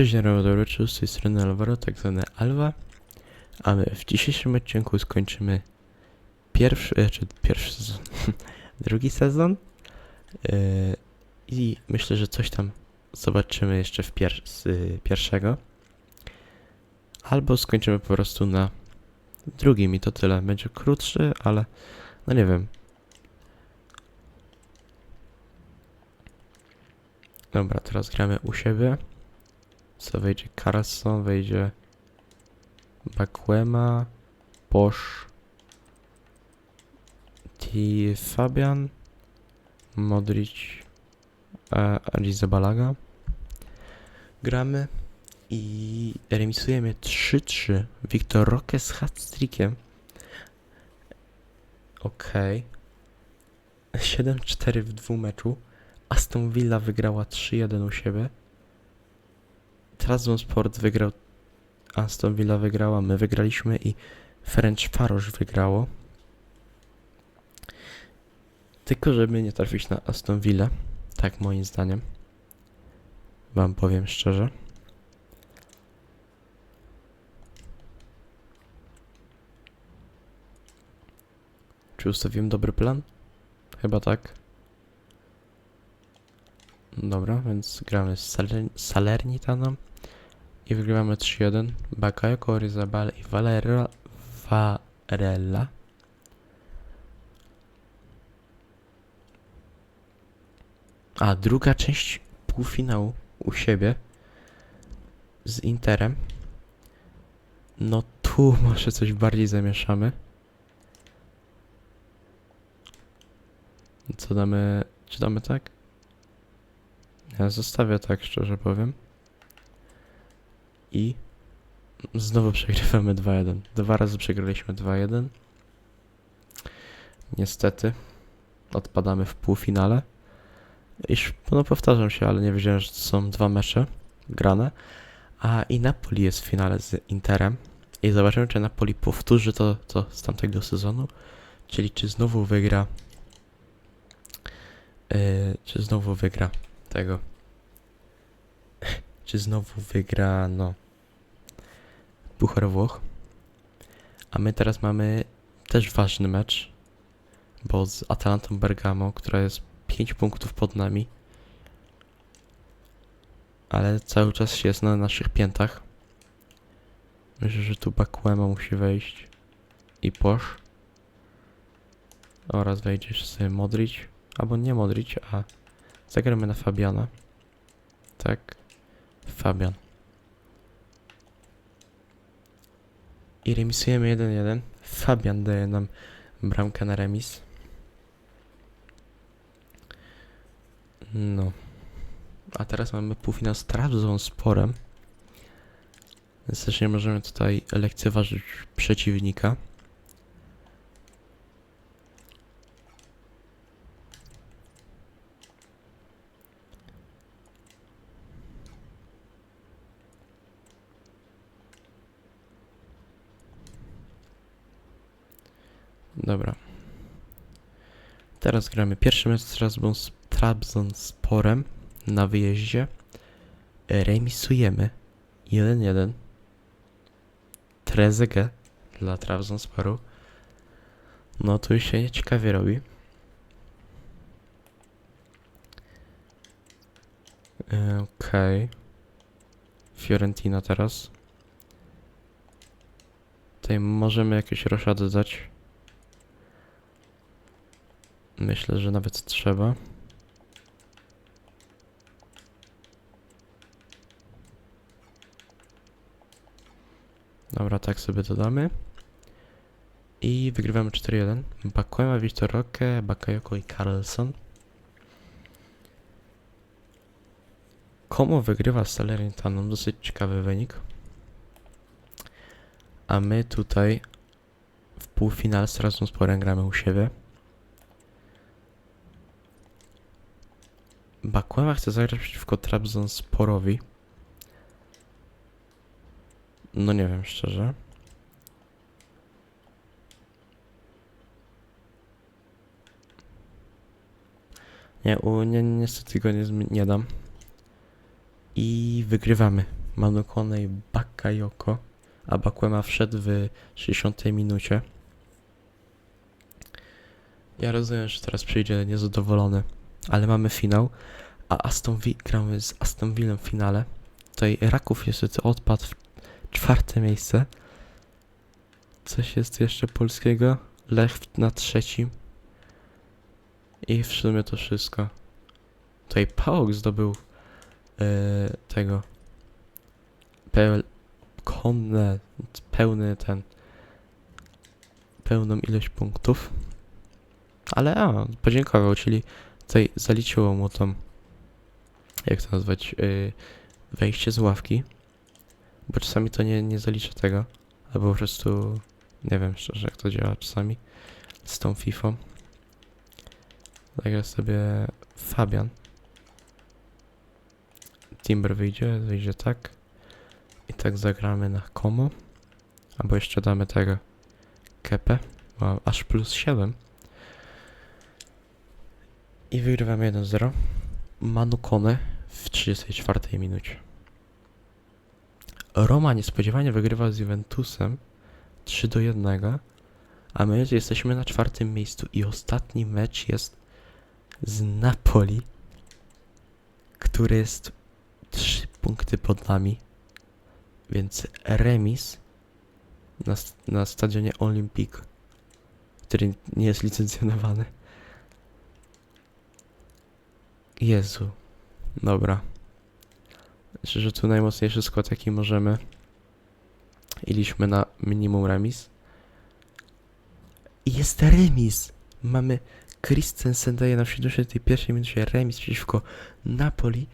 Cześć, dobry, z tej strony Alvaro, tak zwany Alva. A my w dzisiejszym odcinku skończymy pierwszy, e, czy pierwszy sezon, drugi sezon. Yy, I myślę, że coś tam zobaczymy jeszcze w pier z y, pierwszego. Albo skończymy po prostu na drugim i to tyle. Będzie krótszy, ale no nie wiem. Dobra, teraz gramy u siebie. Co wejdzie? Carlson, wejdzie Bakwema, Bosch, T. Fabian, Modric, e, Rizabalaga. Gramy i remisujemy 3-3. Wiktor Roque z hat-trickiem. Okej. 7-4 w dwóch meczu. Aston Villa wygrała 3-1 u siebie. Trabzonsport wygrał, Aston Villa wygrała, my wygraliśmy i Ferenc Farosz wygrało. Tylko żeby nie trafić na Aston Villa, tak moim zdaniem. Wam powiem szczerze. Czy ustawiłem dobry plan? Chyba tak. Dobra, więc gramy z Saler Salernitaną i wygrywamy 3-1. Bakayoko, Rizabal i Valera Varela. A druga część półfinału u siebie z Interem. No tu może coś bardziej zamieszamy. Co damy? Czy damy tak? Ja zostawię tak, szczerze powiem. I znowu przegrywamy 2-1. Dwa razy przegraliśmy 2-1. Niestety odpadamy w półfinale. Iż, no powtarzam się, ale nie wiedziałem, że są dwa mecze grane. A i Napoli jest w finale z Interem. I zobaczymy, czy Napoli powtórzy to, to z tamtego sezonu. Czyli czy znowu wygra. Yy, czy znowu wygra tego. Czy znowu wygra, no. Puchar Włoch. A my teraz mamy też ważny mecz. Bo z Atalantą Bergamo, która jest 5 punktów pod nami. Ale cały czas jest na naszych piętach. Myślę, że tu Bakwema musi wejść. I Posz. Oraz wejdziesz sobie Modric. Albo nie Modric, a zagramy na Fabiana. Tak. Fabian. I remisujemy 1-1. Fabian daje nam bramkę na remis. No. A teraz mamy półfinał z Trabzonsporem. Więc też nie możemy tutaj lekceważyć przeciwnika. Dobra. Teraz gramy pierwszy mecz z Trabzons- Trabzonsporem na wyjeździe. Remisujemy 1-1. Trezege dla Trabzonsporu. No tu się ciekawie robi. E, Okej. Fiorentina teraz. Tutaj możemy jakieś roszady dać. Myślę, że nawet trzeba. Dobra, tak sobie dodamy. I wygrywamy 4-1. Bakwema, Victor Roque, Bakayoko i Carlson. Komo wygrywa z dosyć ciekawy wynik. A my tutaj w półfinale z Trabzonsporem gramy u siebie. Bakwema chce zagrać przeciwko Trabzonsporowi. No nie wiem, szczerze. Nie, u, nie, niestety go nie, nie dam. I wygrywamy. Manukone i Bakayoko. A Bakwema wszedł w 60 minucie. Ja rozumiem, że teraz przyjdzie niezadowolony, ale mamy finał, a Aston Villa, gramy z Aston Villą w finale. Tutaj Raków niestety odpadł w czwarte miejsce. Coś jest jeszcze polskiego. Lech na trzecim. I w sumie to wszystko. Tutaj Pałok zdobył e, tego peł, konne, pełny ten pełną ilość punktów. Ale a, podziękował, czyli tutaj zaliczyło mu tą jak to nazwać yy, wejście z ławki. Bo czasami to nie, nie zaliczę tego. Albo po prostu nie wiem szczerze jak to działa czasami z tą FIFA. Zagra sobie Fabian. Timber wyjdzie, wyjdzie tak. I tak zagramy na komo. Albo jeszcze damy tego kepę. Wow, aż plus 7. I wygrywamy 1-0. Manukone w 34 minucie. Roma niespodziewanie wygrywa z Juventusem 3 do 1, a my jesteśmy na czwartym miejscu i ostatni mecz jest z Napoli, który jest 3 punkty pod nami, więc remis na, na stadionie Olympique, który nie jest licencjonowany. Jezu. Dobra. Myślę, że tu najmocniejszy skład jaki możemy. Iliśmy na minimum remis. I jest remis! Mamy Christensen daje nam w 71 minucie remis przeciwko Napoli,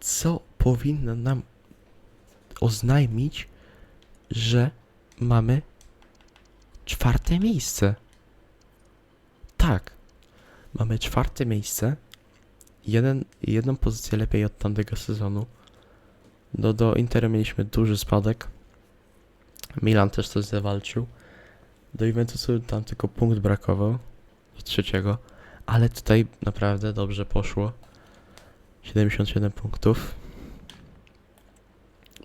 co powinno nam oznajmić, że mamy czwarte miejsce. Tak. Mamy czwarte miejsce jeden, jedną pozycję lepiej od tamtego sezonu. Do, do Interu mieliśmy duży spadek. Milan też coś zawalczył. Do Juventusu tam tylko punkt brakował. Do trzeciego. Ale tutaj naprawdę dobrze poszło. 77 punktów.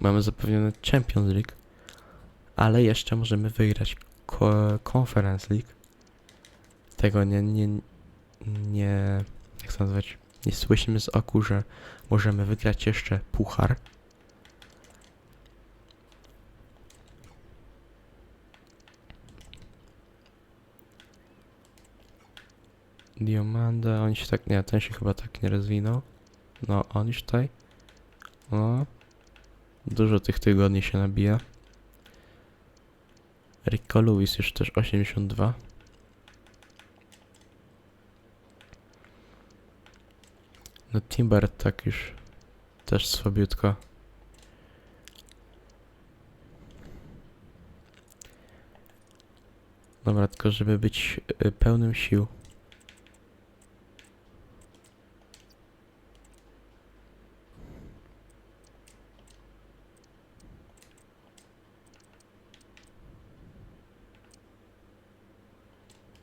Mamy zapewnione Champions League. Ale jeszcze możemy wygrać ko- Conference League. Tego nie, nie, nie, jak to nazwać? Nie słyszymy z oku, że możemy wygrać jeszcze puchar. Diamanda, on się tak, nie, ten się chyba tak nie rozwinął. No, on już tutaj. O. Dużo tych tygodni się nabija. Rico Lewis już też 82. No Timber tak już też słabiutko. Dobra, tylko żeby być y, pełnym sił.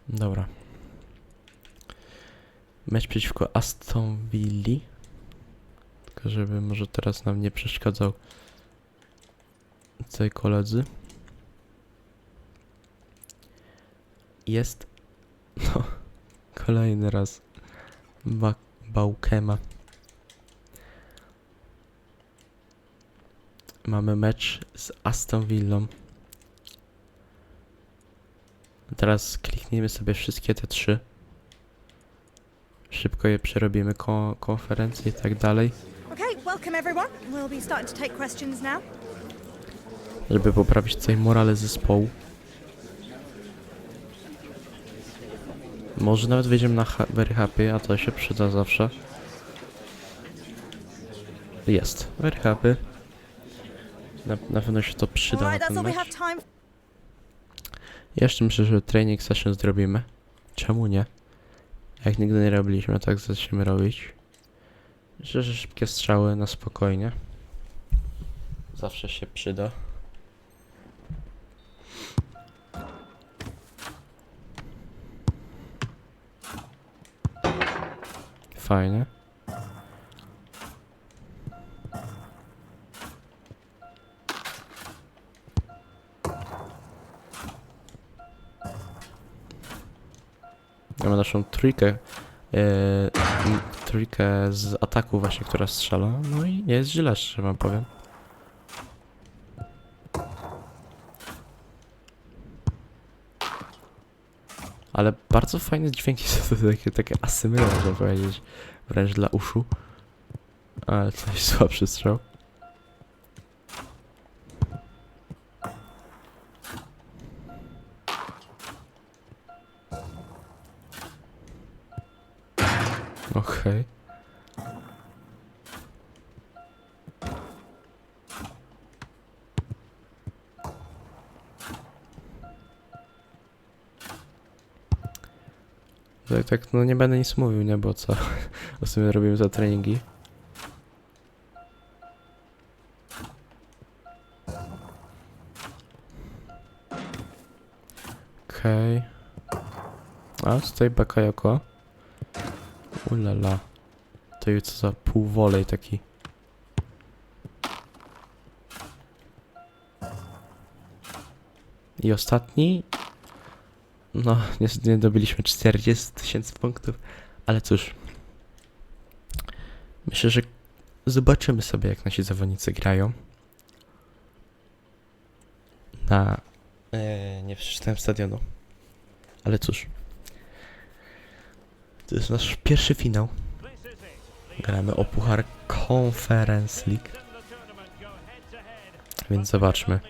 Dobra. Mecz przeciwko Aston Villa. Tylko żeby może teraz nam nie przeszkadzał tutaj koledzy. Jest no kolejny raz ba Bałkema. Mamy mecz z Aston Villą. Teraz kliknijmy sobie wszystkie te trzy. Szybko je przerobimy, ko konferencje i tak dalej, żeby poprawić tutaj morale zespołu. Może nawet wejdziemy na very happy, a to się przyda zawsze. Jest, very happy. Na, na pewno się to przyda na Alright, that's ten. Jeszcze myślę, że training session zrobimy. Czemu nie? Jak nigdy nie robiliśmy, tak zaczniemy robić. Myślę, że szybkie strzały na spokojnie. Zawsze się przyda. Fajnie. Mamy naszą trójkę, e, trójkę z ataku właśnie, która strzela. No i nie jest źle, szczerze wam powiem. Ale bardzo fajne dźwięki są to takie, takie asymile, można powiedzieć. Wręcz dla uszu. Ale coś słabszy strzał. Okej. Tak, tak, no nie będę nic mówił, nie, bo co? Sumie robimy za treningi. Okej. A, tutaj Bakayoko. Ulala. To jest co za półwolej taki. I ostatni. No, niestety nie dobiliśmy 40 tysięcy punktów, ale cóż. Myślę, że zobaczymy sobie, jak nasi zawodnicy grają. Na. E, nie przeczytałem stadionu. Ale cóż. To jest nasz pierwszy finał. Gramy o puchar Conference League. Więc zobaczmy.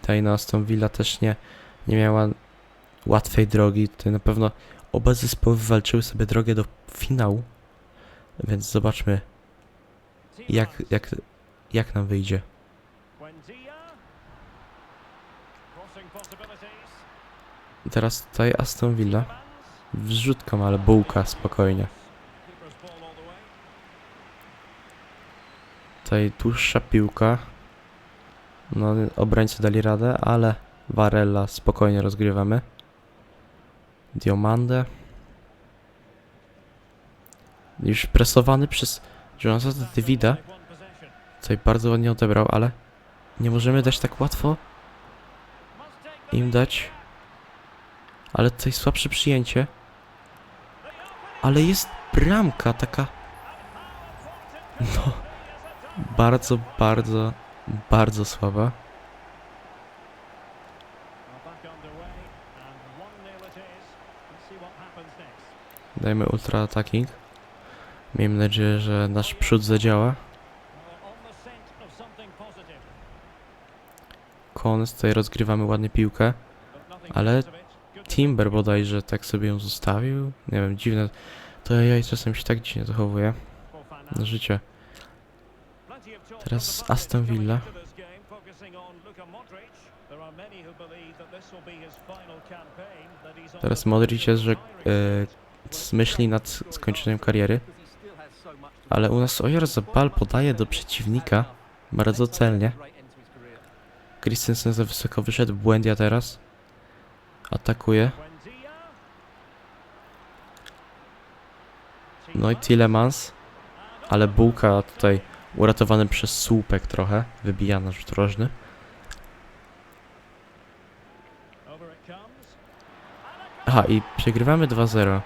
Tutaj na Aston Villa też nie, nie miała łatwej drogi. Tutaj na pewno oba zespoły wywalczyły sobie drogę do finału. Więc zobaczmy, jak, jak, jak nam wyjdzie. Teraz tutaj Aston Villa. Wrzutką, ale bułka, spokojnie. Tutaj dłuższa piłka. No, obrońcy dali radę, ale Varela spokojnie rozgrywamy. Diomande. Już presowany przez Jonathan Davida. Tutaj bardzo ładnie odebrał, ale nie możemy dać tak łatwo im dać. Ale tutaj słabsze przyjęcie. Ale jest bramka taka. No. Bardzo, bardzo, bardzo słaba. Dajmy ultra attacking. Miejmy nadzieję, że nasz przód zadziała. Koniec, tutaj rozgrywamy ładnie piłkę. Ale Timber bodajże tak sobie ją zostawił. Nie wiem, dziwne. To ja czasem się tak dziwnie zachowuje. Na życie. Teraz Aston Villa. Teraz Modric jest, że e, myśli nad skończeniem kariery. Ale u nas Oyarzabal podaje do przeciwnika bardzo celnie. Christensen za wysoko wyszedł, Błędia teraz. Atakuje. No i Tillemans. Ale bułka tutaj uratowany przez słupek trochę. Wybija nasz drożny. Aha, i przegrywamy 2-0.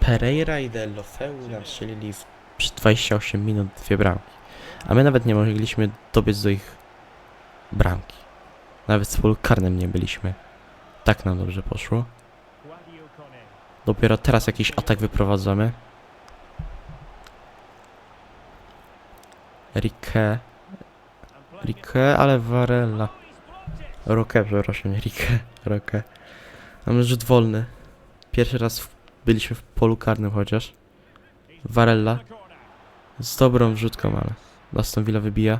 Pereira i Delofeu strzelili w przy 28 minut dwie bramki. A my nawet nie mogliśmy dobiec do ich bramki. Nawet z polu karnym nie byliśmy. Tak nam dobrze poszło. Dopiero teraz jakiś atak wyprowadzamy. Rike. Rike, ale Varela. Roque, przepraszam, nie Rike. Roque. Mamy rzut wolny. Pierwszy raz w, byliśmy w polu karnym chociaż. Varela. Z dobrą wrzutką, ale Aston Villa wybija.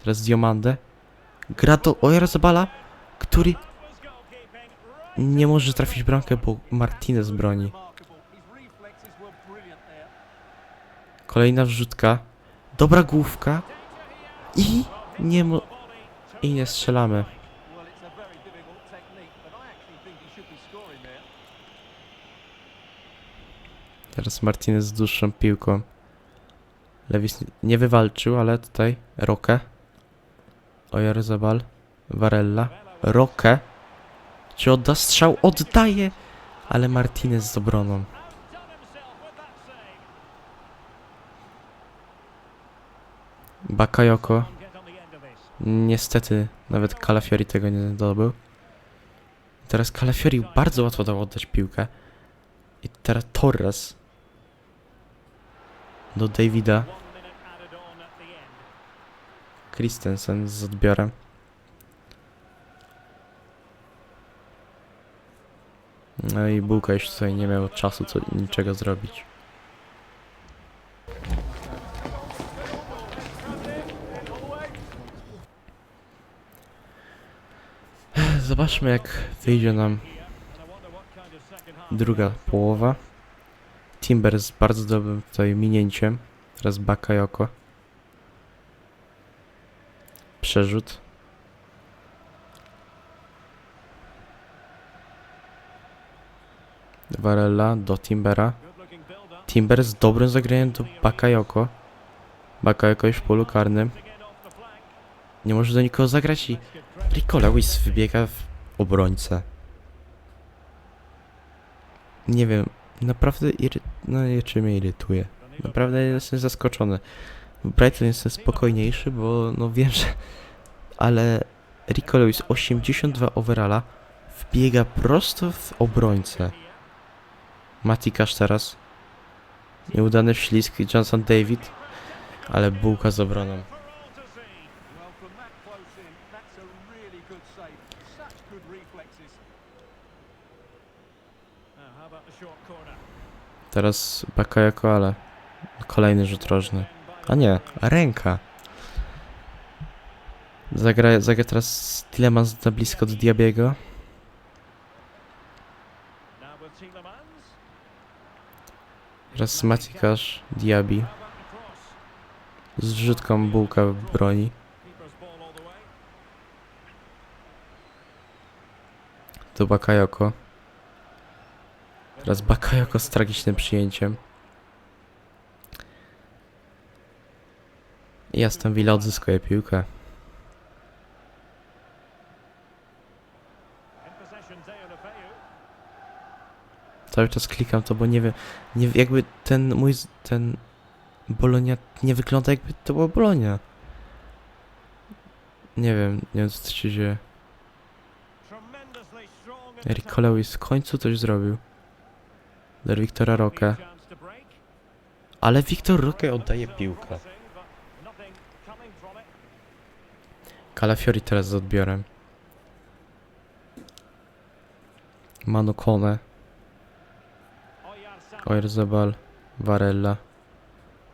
Teraz Diomande. Gra do Oyarzabala, który nie może trafić bramkę, bo Martinez broni. Kolejna wrzutka. Dobra główka. I nie mo... I nie strzelamy. Teraz Martinez z dłuższą piłką. Lewis nie wywalczył, ale tutaj Roque. Oyarzabal. Varella. Roque. Czy odda strzał? Oddaje! Ale Martinez z obroną. Bakayoko. Niestety nawet Calafiori tego nie zdobył. Teraz Calafiori bardzo łatwo dał oddać piłkę. I teraz Torres. Do Davida. Christensen z odbiorem. No i Bułka już tutaj nie miał czasu co, niczego zrobić. Zobaczmy jak wyjdzie nam druga połowa. Timber z bardzo dobrym tutaj minięciem. Teraz Bakayoko. Przerzut. Varela do Timbera. Timber z dobrym zagraniem do Bakayoko. Bakayoko już w polu karnym. Nie może do nikogo zagrać i Rico Lewis wybiega w obrońcę. Nie wiem, naprawdę iry... no nie czy mnie irytuje. Naprawdę jestem zaskoczony. Brighton jestem spokojniejszy, bo no wiem, że... Ale Rico Lewis 82 overalla wbiega prosto w obrońcę. Matikasz teraz. Nieudany wślizg Johnson David. Ale bułka z obroną. Teraz Bakayoko, ale kolejny rzut rożny. A nie, ręka. Zagra, zagra teraz Tillemans na blisko do Diabiego. Teraz Matikasz, Diabi. Z rzutką bułka w broni. To Bakayoko. Teraz Bakayoko z tragicznym przyjęciem. I Aston Villa odzyskuje piłkę. Cały czas klikam to, bo nie wiem, nie, jakby ten mój, ten Bolonia nie wygląda jakby to była Bolonia. Nie wiem, nie wiem co się dzieje. Eric Lewis w końcu coś zrobił. Do Wiktora Roque. Ale Wiktor Roque oddaje piłkę. Calafiori teraz z odbiorem. Manu Kone. Oyarzabal. Varella.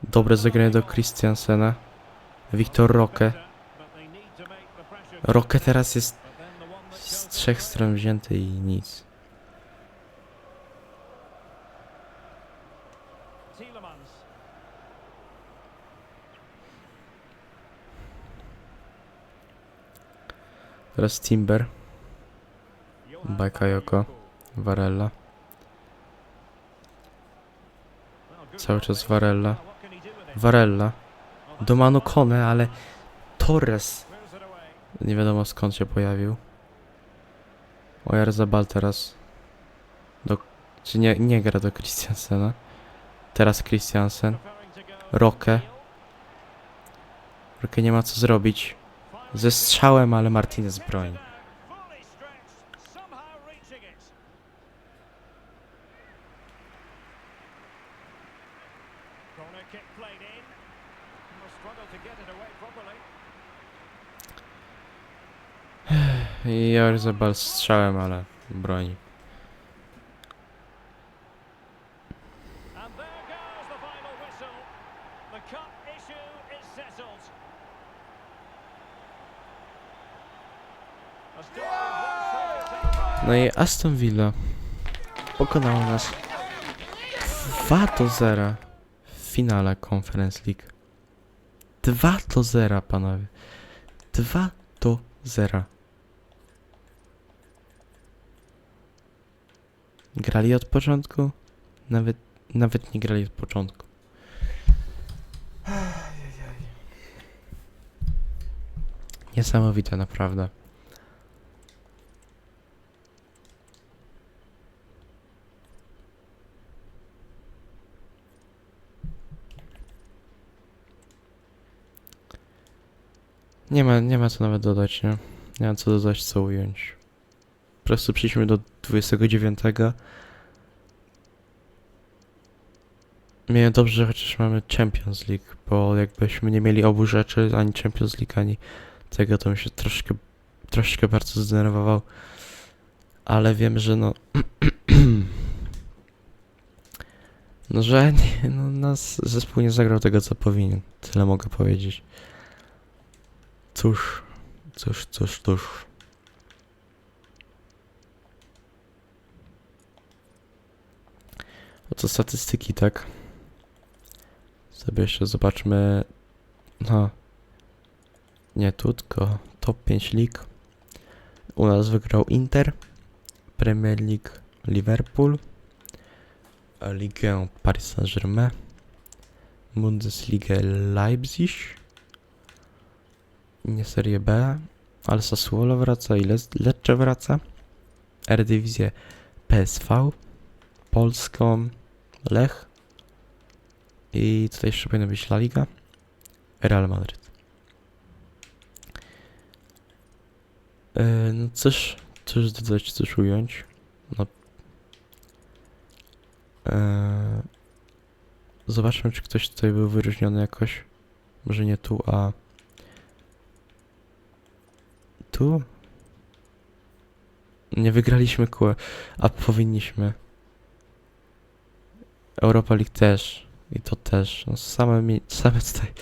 Dobre zagranie do Christiansena. Wiktor Roque. Roque teraz jest z trzech stron wzięty i nic. Teraz Timber. Bakayoko. Varella. Cały czas Varella. Varella. Do Manu Kone, ale Torres. Nie wiadomo skąd się pojawił. Oyarzabal teraz. Do, czy nie, nie gra do Christiansena. Teraz Christiansen. Roque. Roque nie ma co zrobić. Ze strzałem, ale Martinez broni. Corner kick played in. No i Aston Villa pokonała nas 2 do 0 w finale Conference League. 2 do 0, panowie. 2 do 0. Grali od początku? Nawet, nawet nie grali od początku. Niesamowite, naprawdę. Nie ma, nie ma co nawet dodać, nie? Nie ma co dodać, co ująć. Po prostu przyszliśmy do 29. Miałem dobrze, chociaż mamy Champions League, bo jakbyśmy nie mieli obu rzeczy, ani Champions League, ani tego, to bym się troszkę, troszkę bardzo zdenerwował. Ale wiem, że no... no, że nie, no, nas zespół nie zagrał tego, co powinien. Tyle mogę powiedzieć. Cóż, cóż, cóż, cóż. Oto statystyki, tak? Sobie jeszcze zobaczmy. No. Nie tu, tylko top 5 lig. U nas wygrał Inter, Premier League Liverpool, Ligę Paris Saint-Germain, Bundesligę Leipzig, nie Serie B, ale Sassuolo wraca i Le Lecce wraca, Eredivisie PSV, Polską Lech i tutaj jeszcze powinna być La Liga, Real Madrid. E, no cóż, cóż dodać, cóż ująć. No. E, zobaczmy, czy ktoś tutaj był wyróżniony jakoś. Może nie tu, a tu? Nie wygraliśmy kół, a powinniśmy. Europa League też. I to też. No same, mi, same tutaj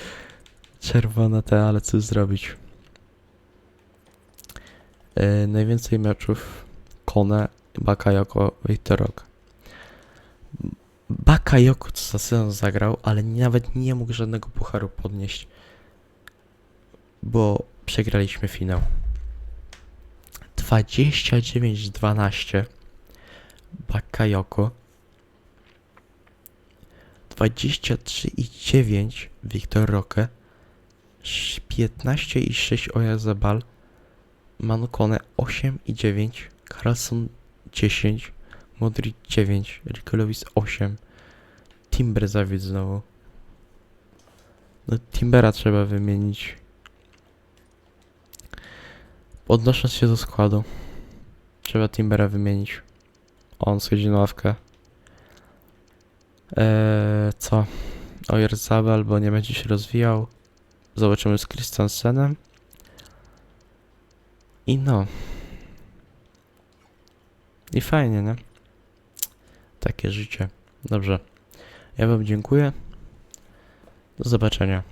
czerwone te, ale co zrobić. E, najwięcej meczów Kone, Bakayoko, Wiktorok. Bakayoko co za sezon zagrał, ale nawet nie mógł żadnego pucharu podnieść. Bo przegraliśmy finał. 29-12 Bakayoko 23,9 Wiktor Roque. 15,6 Oyazabal Manukone 8,9 Carlson 10 Modric 9 Rikolowicz 8 Timber zawiódł znowu. No Timbera trzeba wymienić Odnosząc się do składu Trzeba Timbera wymienić On schodzi na ławkę Eee, co? Ojerzabal, bo nie będzie się rozwijał. Zobaczymy z Christensenem. I no. I fajnie, nie? Takie życie. Dobrze. Ja wam dziękuję. Do zobaczenia.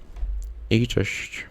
I cześć.